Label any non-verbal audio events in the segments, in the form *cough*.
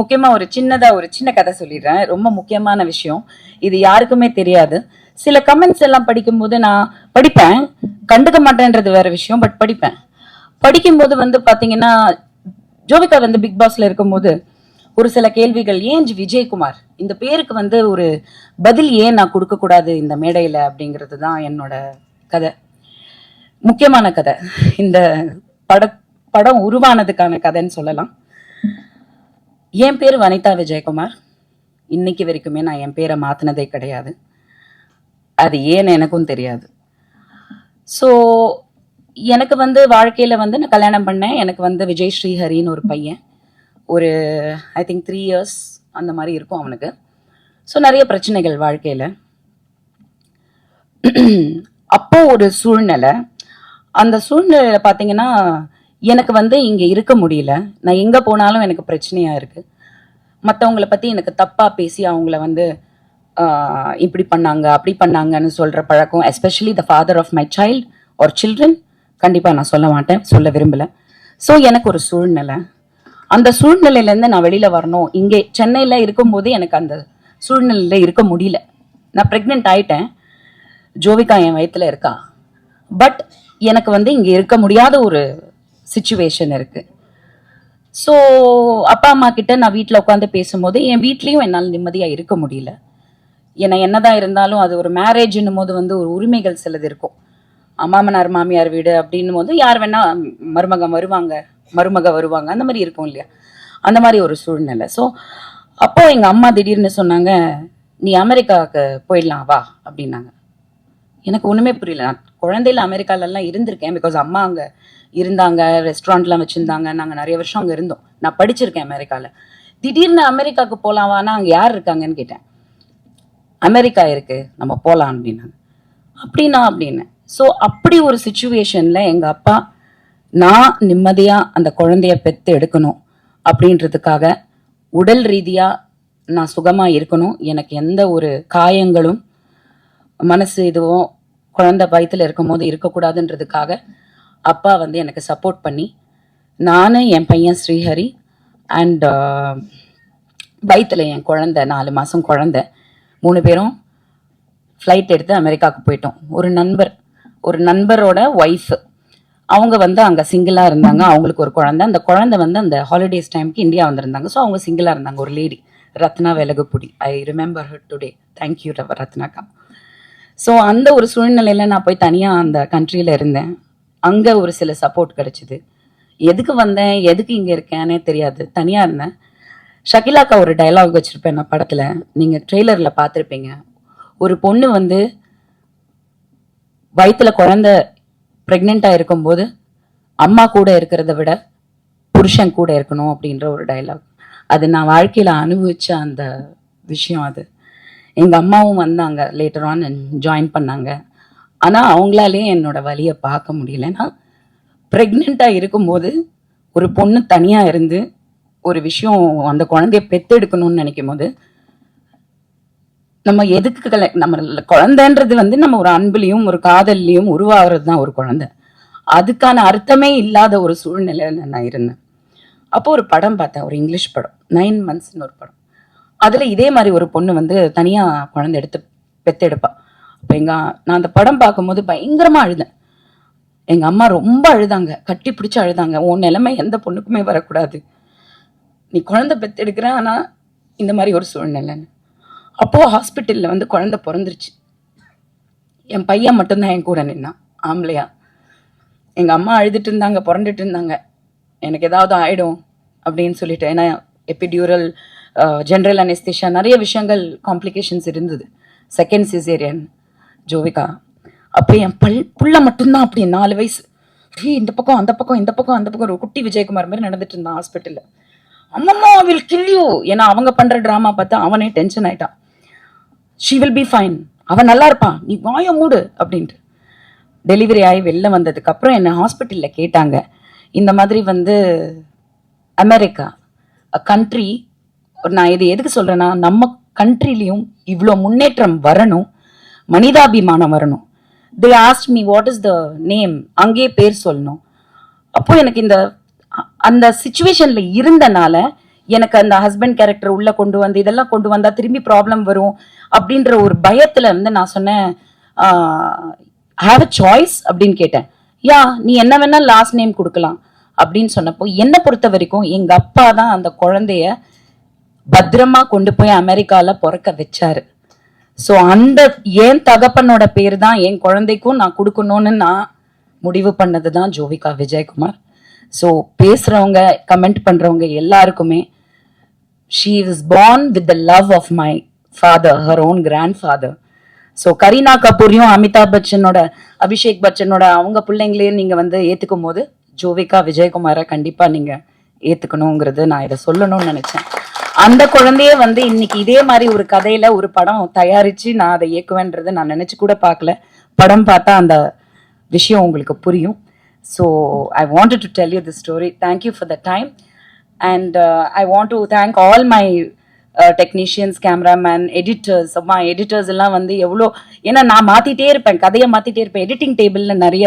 முக்கியமா ஒரு சின்னதாக ஒரு சின்ன கதை சொல்லிடுறேன். ரொம்ப முக்கியமான விஷயம். இது யாருக்குமே தெரியாது. சில கமெண்ட்ஸ் எல்லாம் படிக்கும்போது நான் படிப்பேன். கண்டுக்க மாட்டேன்றது வேற விஷயம் பட் படிப்பேன். படிக்கும்போது வந்து பார்த்தீங்கன்னா ஜோவிகா வந்து பிக் பாஸ்ல இருக்கும்போது ஒரு சில கேள்விகள் ஏன் விஜயகுமார்? இந்த பேருக்கு வந்து ஒரு பதில் ஏன் நான் கொடுக்கக்கூடாது இந்த மேடையில்? அப்படிங்கிறது தான் என்னோட கதை. முக்கியமான கதை. இந்த பட படம் உருவானதுக்கான கதைன்னு சொல்லலாம். என் பேர் வனிதா விஜயகுமார். இன்னைக்கு வரைக்குமே நான் என் பேரை மாற்றினதே கிடையாது. அது ஏன்னு எனக்கும் தெரியாது. ஸோ எனக்கு வந்து வாழ்க்கையில் வந்து நான் கல்யாணம் பண்ணேன். எனக்கு வந்து விஜய் ஸ்ரீஹரின்னு ஒரு பையன். ஒரு ஐ திங்க் த்ரீ இயர்ஸ் அந்த மாதிரி இருக்கும் அவனுக்கு. ஸோ நிறைய பிரச்சனைகள் வாழ்க்கையில். *clears throat* அப்போது ஒரு சூழ்நிலை. அந்த சூழ்நிலையில் பார்த்தீங்கன்னா எனக்கு வந்து இங்கே இருக்க முடியல. நான் எங்கே போனாலும் எனக்கு பிரச்சனையாக இருக்குது மற்றவங்கள பற்றி எனக்கு தப்பாக பேசி அவங்கள வந்து இப்படி பண்ணாங்க அப்படி பண்ணாங்கன்னு சொல்கிற பழக்கம் especially the father of my child ஒரு சில்ட்ரன் கண்டிப்பாக நான் சொல்ல மாட்டேன் சொல்ல விரும்பல. ஸோ எனக்கு ஒரு சூழ்நிலை. அந்த சூழ்நிலையிலேருந்து நான் வெளியில் வரணும். இங்கே சென்னையில் இருக்கும்போது எனக்கு அந்த சூழ்நிலையில் இருக்க முடியல. நான் ப்ரெக்னென்ட் ஆயிட்டேன். ஜோவிகா என் வயித்துல இருக்கா. பட் எனக்கு வந்து இங்கே இருக்க முடியாத ஒரு சுச்சுவேஷன் இருக்கு. ஸோ அப்பா அம்மா கிட்ட நான் வீட்டில் உட்காந்து பேசும்போது என் வீட்லேயும் என்னால் நிம்மதியாக இருக்க முடியல. ஏன்னா என்னதான் இருந்தாலும் அது ஒரு மேரேஜ்னும் போது வந்து ஒரு உரிமைகள் சிலது இருக்கும். மாமனார் மாமியார் வீடு அப்படின்னும் போது யார் வேணா மருமக வருவாங்க மருமக வருவாங்க அந்த மாதிரி இருக்கும் இல்லையா? அந்த மாதிரி ஒரு சூழ்நிலை. ஸோ அப்போ எங்கள் அம்மா திடீர்னு சொன்னாங்க நீ அமெரிக்காவுக்கு போயிடலாம் வா அப்படின்னாங்க. எனக்கு ஒன்றுமே புரியல. நான் குழந்தையில அமெரிக்காலலாம் இருந்திருக்கேன் பிகாஸ் அம்மா அங்கே இருந்தாங்க ரெஸ்டாரண்ட்லாம் வச்சுருந்தாங்க. நாங்கள் நிறைய வருஷம் அங்கே இருந்தோம். நான் படிச்சிருக்கேன் அமெரிக்காவில் திடீர்னு அமெரிக்காவுக்கு போகலாம் வானா அங்கே யார் இருக்காங்கன்னு கேட்டேன். அமெரிக்கா இருக்கு நம்ம போகலாம் அப்படின்னாங்க. அப்படின்னா அப்படின்னு. ஸோ அப்படி ஒரு சுச்சுவேஷனில் எங்கள் அப்பா நான் நிம்மதியாக அந்த குழந்தைய பெற்று எடுக்கணும் அப்படின்றதுக்காக உடல் ரீதியாக நான் சுகமாக இருக்கணும். எனக்கு எந்த ஒரு காயங்களும் மனசு இதுவும் குழந்தை வயித்துல இருக்கும்போது இருக்கக்கூடாதுன்றதுக்காக அப்பா வந்து எனக்கு சப்போர்ட் பண்ணி நான் என் பையன் ஸ்ரீஹரி அண்ட் uh, வயிற்றுல என் குழந்த நாலு மாதம் குழந்த மூணு பேரும் ஃப்ளைட் எடுத்து அமெரிக்காவுக்கு போயிட்டோம். ஒரு நண்பர் ஒரு நண்பரோட ஒய்ஃப் அவங்க வந்து அங்கே சிங்கிளாக இருந்தாங்க. அவங்களுக்கு ஒரு குழந்த. அந்த குழந்தை வந்து அந்த ஹாலிடேஸ் டைம்க்கு இந்தியா வந்திருந்தாங்க. ஸோ அவங்க சிங்கிளாக இருந்தாங்க. ஒரு lady Ratna Velagapudi. I remember her today thank you ரத்னாக்கா. So அந்த ஒரு சூழ்நிலையில் நான் போய் தனியாக அந்த கண்ட்ரியில் இருந்தேன். அங்கே ஒரு சில சப்போர்ட் கிடச்சிது. எதுக்கு வந்தேன்? எதுக்கு இங்கே இருக்கேனே தெரியாது. தனியாக இருந்தேன். ஷகிலாக்கா ஒரு டைலாக் வச்சுருப்பேன் நான் படத்தில். நீங்கள் ட்ரெய்லரில் பார்த்துருப்பீங்க. ஒரு பொண்ணு வந்து வயிற்றில் குழந்த ப்ரெக்னெண்ட்டாக இருக்கும்போது அம்மா கூட இருக்கிறத விட புருஷன் கூட இருக்கணும் அப்படின்ற ஒரு டயலாக் அது நான் வாழ்க்கையில் அனுபவித்த அந்த விஷயம் அது. எங்கள் அம்மாவும் வந்தாங்க லேட்டர் ஆன் ஜாயின் பண்ணாங்க. ஆனால் அவங்களாலே என்னோட வழியை பார்க்க முடியலன்னா ப்ரெக்னெண்ட்டாக இருக்கும்போது ஒரு பொண்ணு தனியாக இருந்து ஒரு விஷயம் அந்த குழந்தைய பெத்தெடுக்கணும்னு நினைக்கும் போது நம்ம எதுக்கு கல- நம்ம குழந்தைன்றது வந்து நம்ம ஒரு அன்புலையும் ஒரு காதல்லையும் உருவாகிறது தான் ஒரு குழந்தை. அதுக்கான அர்த்தமே இல்லாத ஒரு சூழ்நிலையில் நான் இருந்தேன். அப்போ ஒரு படம் பார்த்தேன் ஒரு இங்கிலீஷ் படம். நைன் மந்த்ஸ்னு ஒரு படம். அதுல இதே மாதிரி ஒரு பொண்ணு வந்து தனியா குழந்தை எடுத்து பெத்தெடுப்பா. அப்ப எங்க நான் அந்த படம் பார்க்கும்போது பயங்கரமா அழுதேன். எங்க அம்மா ரொம்ப அழுதாங்க. கட்டி பிடிச்சு அழுதாங்க. உன் நிலைமை எந்த பொண்ணுக்குமே வரக்கூடாது. நீ குழந்தை பெத்தெடுக்கிற ஆனா இந்த மாதிரி ஒரு சூழ்நிலைன்னு. அப்போ ஹாஸ்பிட்டல்ல வந்து குழந்தை பிறந்துருச்சு. என் பையன் மட்டும்தான் என் கூட நின்னான். ஆம்பளையா. எங்க அம்மா அழுதுட்டு இருந்தாங்க புரண்டுட்டு இருந்தாங்க. எனக்கு ஏதாவது ஆயிடும் அப்படின்னு சொல்லிட்டு ஏன்னா எபிடியூரல் ஜென்ரல் அனெஸ்தேஷியா நிறைய விஷயங்கள் காம்ப்ளிகேஷன்ஸ் இருந்தது. செகண்ட் சிசேரியன் ஜோவிகா அப்போ என் பல் புள்ள மட்டும்தான் அப்படி நாலு வயசு. ஏய் இந்த பக்கம் அந்த பக்கம் இந்த பக்கம் அந்த பக்கம் ஒரு குட்டி விஜயகுமார் மாதிரி நடந்துட்டு இருந்தான் ஹாஸ்பிட்டலில் அம்மம்மா வில் கில் யூ ஏன்னா அவங்க பண்ணுற ட்ராமா பார்த்து அவனே டென்ஷன் ஆயிட்டான். ஷீ வில் பி ஃபைன் அவன் நல்லா இருப்பான். நீ வாய மூடு அப்படின்ட்டு. டெலிவரி ஆகி வெளில வந்ததுக்கப்புறம் என்னை ஹாஸ்பிட்டலில் கேட்டாங்க. இந்த மாதிரி வந்து அமெரிக்கா அ கண்ட்ரி நான் இது எதுக்கு சொல்றேன்னா நம்ம கண்ட்ரிலையும் இவ்வளோ முன்னேற்றம் வரணும் மனிதாபிமானம் வரணும். They asked me what is the name அங்கேயே பேர் சொல்லணும். அப்போ எனக்கு இந்த அந்த சுச்சுவேஷனில் இருந்தனால எனக்கு அந்த ஹஸ்பண்ட் கேரக்டர் உள்ள கொண்டு வந்து இதெல்லாம் கொண்டு வந்தா திரும்பி ப்ராப்ளம் வரும் அப்படின்ற ஒரு பயத்துல வந்து நான் சொன்னேன் ஹாவ் அ சாய்ஸ் அப்படின்னு கேட்டேன். யா நீ என்ன வேணா லாஸ்ட் நேம் கொடுக்கலாம். அப்படின்னு சொன்னப்போ என்னை பொறுத்த வரைக்கும் எங்க அப்பா தான் அந்த குழந்தைய பத்திரமா கொண்டு போய் அமெரிக்கால பிறக்க வச்சாரு. ஸோ அந்த என் தகப்பனோட பேர் தான் என் குழந்தைக்கும் நான் கொடுக்கணும்னு நான் முடிவு பண்ணது தான் ஜோவிகா விஜயகுமார். ஸோ பேசுறவங்க கமெண்ட் பண்றவங்க எல்லாருக்குமே she is born with the love of my father her own grandfather so Kareena கபூரையும் Amitabh பச்சனோட அபிஷேக் பச்சனோட அவங்க பிள்ளைங்களையும் நீங்கள் வந்து ஏற்றுக்கும் போது ஜோவிகா விஜயகுமாரை கண்டிப்பாக நீங்கள் ஏற்றுக்கணுங்கிறது நான் இதை சொல்லணும்னு நினச்சேன். அந்த குழந்தைய வந்து இன்னைக்கு இதே மாதிரி ஒரு கதையில ஒரு படம் தயாரிச்சு நான் அதை இயக்குவேன்றதை நான் நினைச்சு கூட பார்க்கல. படம் பார்த்தா அந்த விஷயம் உங்களுக்கு புரியும். So I want to tell you the story thank you for the time and I want to thank all my technicians cameraman editors அம்மா எடிட்டர்ஸ் எல்லாம் வந்து எவ்வளோ ஏன்னா நான் மாற்றிட்டே இருப்பேன். கதையை மாற்றிட்டே இருப்பேன். எடிட்டிங் டேபிளில் நிறைய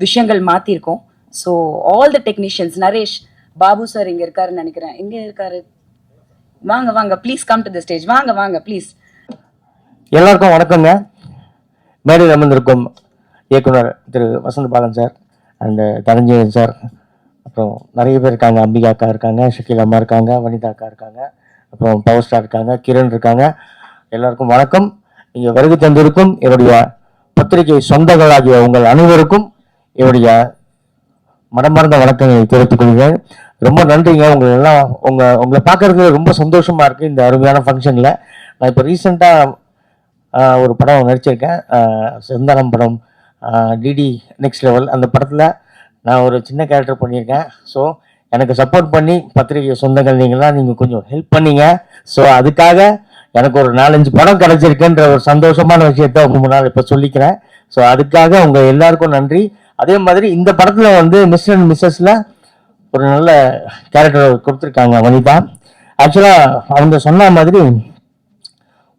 விஷயங்கள் மாற்றிருக்கோம் so all the technicians Naresh Babu sir இங்கே இருக்காருன்னு நினைக்கிறேன். எங்கே இருக்காரு? வாங்க வாங்க please come to the stage வாங்க வாங்க ப்ளீஸ் எல்லாருக்கும் வணக்கங்க மேடையில் அமர்ந்திருக்கும் இயக்குனர் Thiru Vasanth Balan sir and Dhananjayan sir. அப்புறம் நிறைய பேர் இருக்காங்க. அம்பிகா அக்கா இருக்காங்க ஷக்கீல் அம்மா இருக்காங்க வனிதா அக்கா இருக்காங்க. அப்புறம் பவர் ஸ்டார் இருக்காங்க கிரண் இருக்காங்க. எல்லாருக்கும் வணக்கம். இங்கே வருகை தந்திருக்கும் என்னுடைய பத்திரிகை சொந்தங்களாகிய உங்கள் அனைவருக்கும் என்னுடைய மனமார்ந்த வணக்கங்களை தெரிவித்துக் கொள்கிறேன். ரொம்ப நன்றிங்க. உங்களை எல்லாம் உங்க உங்களை பார்க்கறதுல ரொம்ப சந்தோஷமா இருக்கு இந்த அருமையான ஃபங்க்ஷன்ல நான் இப்போ ரீசெண்டாக ஒரு படம் நடிச்சிருக்கேன். ஆஹ் செந்தானம் படம். டிடி நெக்ஸ்ட் லெவல் அந்த படத்தில் நான் ஒரு சின்ன கேரக்டர் பண்ணியிருக்கேன். ஸோ எனக்கு சப்போர்ட் பண்ணி பத்திரிகை சொந்தங்கள் நீங்களாம் நீங்கள் கொஞ்சம் ஹெல்ப் பண்ணீங்க. ஸோ அதுக்காக எனக்கு ஒரு நாலஞ்சு படம் கிடைச்சிருக்குன்ற ஒரு சந்தோஷமான விஷயத்த உங்க முன்னால் இப்போ சொல்லிக்கிறேன். ஸோ அதுக்காக உங்கள் எல்லாருக்கும் நன்றி. அதே மாதிரி இந்த படத்தில் வந்து மிஸ்டர் அண்ட் மிஸ்ஸஸில் ஒரு நல்ல கேரக்டர் கொடுத்துருக்காங்க வனிதா. ஆக்சுவலாக அவங்க சொன்ன மாதிரி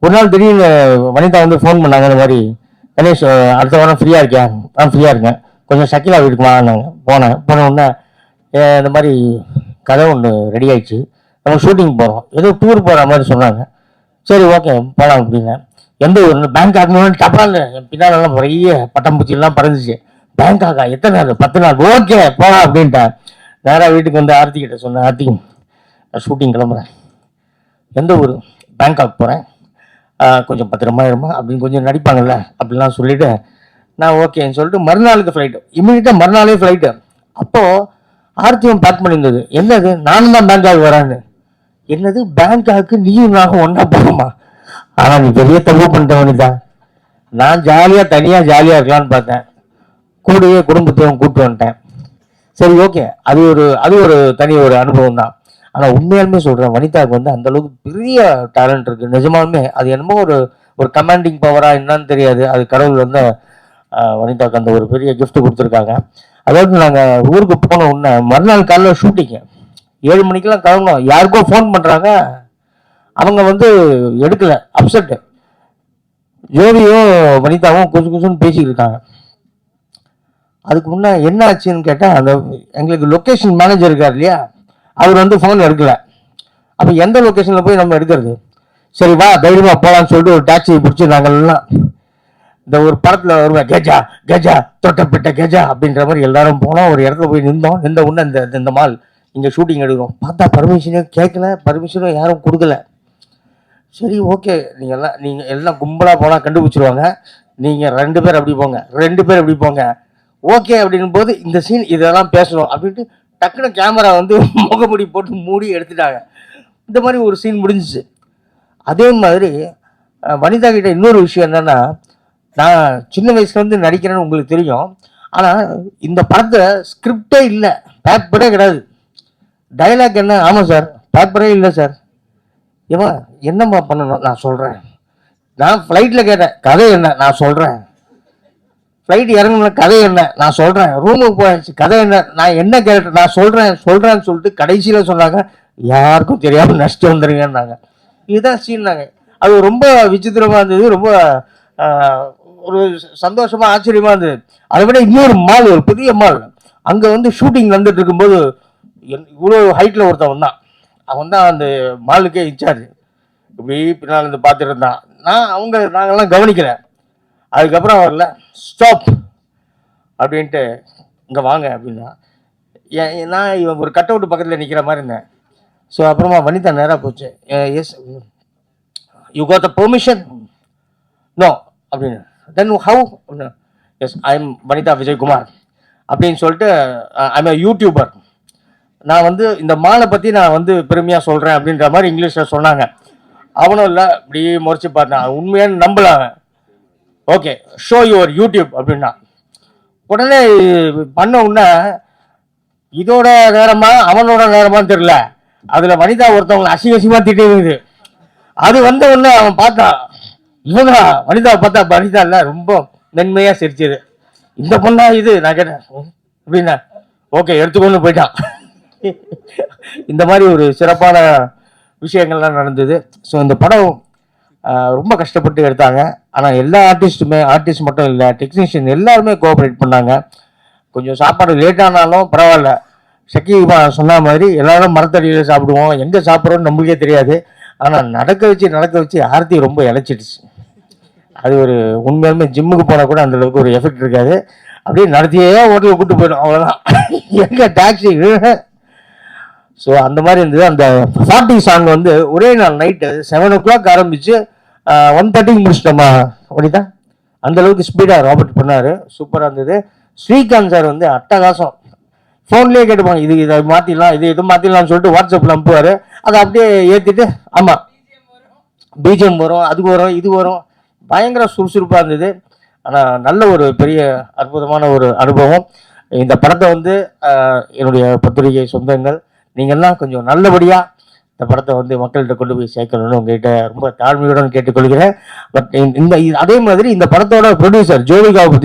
ஒரு நாள் திடீர்னு வனிதா வந்து ஃபோன் பண்ணாங்க இந்த மாதிரி கணேஷ் அடுத்த வாரம் ஃப்ரீயாக இருக்கேன் நான் ஃப்ரீயாக இருக்கேன். கொஞ்சம் சக்கிலாக வீட்டுக்கு வாங்கினாங்க போனேன். போன உடனே இந்த மாதிரி கதை ஒன்று ரெடி ஆயிடுச்சு. நம்ம ஷூட்டிங் போகிறோம் ஏதோ டூர் போகிற மாதிரி சொன்னாங்க. சரி ஓகே போகலாம் அப்படின்னு எந்த ஊர் பேங்காக் டபால் என் பின்னாலெல்லாம் நிறைய பட்டாம்பூச்சிலாம் பறந்துச்சு. பேங்காக்கா எத்தனை நாள்? பத்து நாள். ஓகே போகலாம் அப்படின்ட்டேன் நேராக வீட்டுக்கு வந்து ஆர்த்தி கிட்ட சொன்னேன் ஆர்த்தி நான் ஷூட்டிங் கிளம்புறேன். எந்த ஊர்? பேங்காக் போகிறேன் கொஞ்சம் பத்திரமா இருமா அப்படின்னு கொஞ்சம் நடிப்பாங்கல்ல அப்படிலாம் சொல்லிட்டு நான் ஓகேன்னு சொல்லிட்டு மறுநாளுக்கு ஃப்ளைட்டு இம்மிடியட்டாக மறுநாளே ஃப்ளைட்டு அப்போது ஆர்த்தியும் பேக் பண்ணியிருந்தது. என்னது? நானும் தான் பேங்காக் வரேன்னு. என்னது? பேங்காக்கு நீயும் நானும் ஒன்றா போகணுமா ஆனால் நீ பெரிய தப்பு பண்ணிட்ட வனிதா. நான் ஜாலியாக தனியாக ஜாலியாக இருக்கலாம்னு பார்த்தேன். கூடயே குடும்பத்தையும் கூப்பிட்டு வந்துட்டேன். சரி ஓகே அது ஒரு அது ஒரு தனி ஒரு அனுபவம் தான். ஆனால் உண்மையாலுமே சொல்கிறேன் வனிதாவுக்கு வந்து அந்த அளவுக்கு பெரிய டேலண்ட் இருக்குது நிஜமாலுமே அது என்னமோ ஒரு ஒரு கமாண்டிங் பவராக என்னன்னு தெரியாது. அது கடவுள் வந்து வனிதாவுக்கு அந்த ஒரு பெரிய கிஃப்ட் கொடுத்துருக்காங்க. அதாவது நாங்கள் ஊருக்கு போன உடனே மறுநாள் காலைல ஷூட்டிங்கு ஏழு மணிக்கெல்லாம் கிளம்பணும் யாருக்கோ ஃபோன் பண்ணுறாங்க அவங்க வந்து எடுக்கலை. அப்செட்டு ஜோதியும் வனிதாவும் குசு குசுன்னு பேசிக்கிட்டு இருக்காங்க. அதுக்கு முன்னே என்ன ஆச்சுன்னு கேட்டால் அந்த எங்களுக்கு லொக்கேஷன் மேனேஜர் இருக்கார் இல்லையா? அவர் வந்து ஃபோன் எடுக்கல. அப்போ எந்த லொக்கேஷனில் போய் நம்ம எடுக்கிறது? சரி வா தைரியமாக போகலான்னு சொல்லிட்டு ஒரு டாக்ஸியை பிடிச்சி நாங்கள்லாம் இந்த ஒரு படத்தில் வருவேன் கேஜா கேஜா தொட்டப்பட்ட கேஜா அப்படின்ற மாதிரி எல்லாரும் போனோம். ஒரு இடத்துல போய் நின்றோம். நின்ற உடனே இந்த இந்த மால் இங்கே ஷூட்டிங் எடுக்கிறோம். பார்த்தா பர்மிஷனே கேட்கல பர்மிஷனும் யாரும் கொடுக்கல. சரி ஓகே நீங்கள் எல்லாம் நீங்கள் எல்லாம் கும்பலாக போனால் கண்டுபிடிச்சிருவாங்க. நீங்கள் ரெண்டு பேர் அப்படி போங்க. ரெண்டு பேர் அப்படி போங்க. ஓகே அப்படின்னும் போது இந்த சீன் இதெல்லாம் பேசணும் அப்படின்ட்டு டக்குனு கேமரா வந்து *laughs* முகமுடி போட்டு மூடி எடுத்துட்டாங்க. இந்த மாதிரி ஒரு சீன் முடிஞ்சிச்சு. அதே மாதிரி வனிதா கிட்ட இன்னொரு விஷயம் என்னென்னா நான் சின்ன வயசுலேருந்து நடிக்கிறேன்னு உங்களுக்கு தெரியும். ஆனால் இந்த படத்தை ஸ்கிரிப்டே இல்லை. பேப்பரே கிடையாது. டைலாக் என்ன? ஆமாம் சார் பேப்பரே இல்லை சார் ஏமா என்னம்மா பண்ணணும்? நான் சொல்கிறேன் நான் ஃப்ளைட்டில் கேட்டேன். கதை என்ன? நான் சொல்கிறேன் ஃப்ளைட் இறங்குன கதை என்ன? நான் சொல்கிறேன் ரூமுக்கு போயாச்சு. கதை என்ன? நான் என்ன கேரக்டர்? நான் சொல்கிறேன் சொல்கிறேன்னு சொல்லிட்டு கடைசியில் சொன்னாங்க யாருக்கும் தெரியாமல் நஷ்டம் வந்துருங்கன்னாங்க. இதுதான் சீன்னாங்க அது ரொம்ப விசித்திரமாக இருந்தது. ரொம்ப ஒரு சந்தோஷமாக ஆச்சரியமாக இருந்தது. அதை விட இன்னொரு மால் ஒரு பெரிய மால் அங்கே வந்து ஷூட்டிங் வந்துட்டு இருக்கும்போது என்- இவ்வளோ ஹைட்டில் ஒருத்தவன் தான் அவன் தான் அந்த மாலுக்கே இன்சார்ஜ் இப்படி பின்னால் இருந்து பார்த்துட்டு இருந்தான். நான் அவங்க நாங்கள்லாம் கவனிக்கிறேன் அதுக்கப்புறம் வரல ஸ்டாப் அப்படின்ட்டு இங்கே வாங்க அப்படின்னா ஏன் நான் இவன் ஒரு கட் அவுட் பக்கத்தில் நிற்கிற மாதிரி இருந்தேன். ஸோ அப்புறமா வனிதா நேராக போச்சு. Yes you got the permission no அப்படின்னு. Then how yes I am Vanitha Vijayakumar அப்படின்னு சொல்லிட்டு ஐம் ஏ யூடியூபர் நான் வந்து இந்த மாலை பற்றி நான் வந்து பெருமையாக சொல்கிறேன் அப்படின்ற மாதிரி இங்கிலீஷில் சொன்னாங்க. அவனும் இல்லை இப்படி முறைச்சி பார்த்தேன். உண்மையான்னு நம்பலாங்க ஓகே ஷோ யுவர் யூடியூப் அப்படின்னா உடனே பண்ண உடனே இதோட நேரமா அவனோட நேரமான்னு தெரியல. அதில் வனிதா ஒருத்தவங்களை அசிங்க அசிங்கமாக திட்டிருக்குது அது வந்த உடனே அவன் பார்த்தான் இவனா? வனிதா பார்த்தா வனிதா இல்லை ரொம்ப மென்மையாக சிரிச்சது. இந்த பொண்ணா இது? நான் கேட்டேன் அப்படின்னா ஓகே எடுத்துக்கொண்டு போயிட்டான். இந்த மாதிரி ஒரு சிறப்பான விஷயங்கள்லாம் நடந்தது. ஸோ இந்த படம் ரொம்ப கஷ்டப்பட்டு எடுத்தாங்க. ஆனால் எல்லா ஆர்டிஸ்ட்டுமே ஆர்டிஸ்ட் மட்டும் இல்லை டெக்னீஷியன் எல்லாருமே கோஆப்ரேட் பண்ணாங்க. கொஞ்சம் சாப்பாடு லேட் ஆனாலும் பரவாயில்ல. சக்கி சொன்ன மாதிரி எல்லாரும் மரத்தடியில் சாப்பிடுவோம். எங்கே சாப்பிட்றோம்னு நம்மளுக்கே தெரியாது. ஆனால் நடக்க வச்சு நடக்க வச்சு ஆர்த்தி ரொம்ப இழைச்சிடுச்சு. அது ஒரு உண்மையாலுமே ஜிம்முக்கு போனால் கூட அந்த அளவுக்கு ஒரு எஃபெக்ட் இருக்காது. அப்படியே நடத்தியே ஹோட்டலுக்கு கூப்பிட்டு போயிடும். அவ்வளோதான் எங்க டாக்ஸி ஸோ அந்த மாதிரி இருந்தது. அந்த ஃபார்ட்டி சாங் வந்து ஒரே நாள் நைட்டு செவன் ஓ கிளாக் ஆரம்பித்து ஒன் தேர்ட்டிக்கு முடிச்சிட்டோமா அப்படிதான் அந்த அளவுக்கு ஸ்பீடாக ராபர்ட் பண்ணார். சூப்பராக இருந்தது. ஸ்ரீகாந்த் சார் வந்து அட்டகாசம். ஃபோன்லேயே கேட்டுப்பாங்க இது இதை மாற்றிடலாம் இது இது மாற்றிடலாம்னு சொல்லிட்டு வாட்ஸ்அப்பில் அனுப்புவார். அதை அப்படியே ஏற்றிட்டு ஆமாம் பிஜிஎம் வரும் அது வரும் இது வரும். பயங்கர சுறுசுறுப்பாக இருந்தது. ஆனால் நல்ல ஒரு பெரிய அற்புதமான ஒரு அனுபவம். இந்த படத்தை வந்து என்னுடைய பத்திரிகை சொந்தங்கள் நீங்கள்லாம் கொஞ்சம் நல்லபடியாக இந்த படத்தை வந்து மக்கள்கிட்ட கொண்டு போய் சேர்க்கணும்னு உங்ககிட்ட ரொம்ப தாழ்மையுடன் கேட்டுக்கொள்கிறேன். பட் இந்த அதே மாதிரி இந்த படத்தோட ப்ரொடியூசர் ஜோவிகாவை